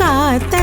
காத்த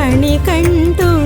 మణికంఠు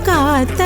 തൊയിലുണർന്നൊഴുകാത്ത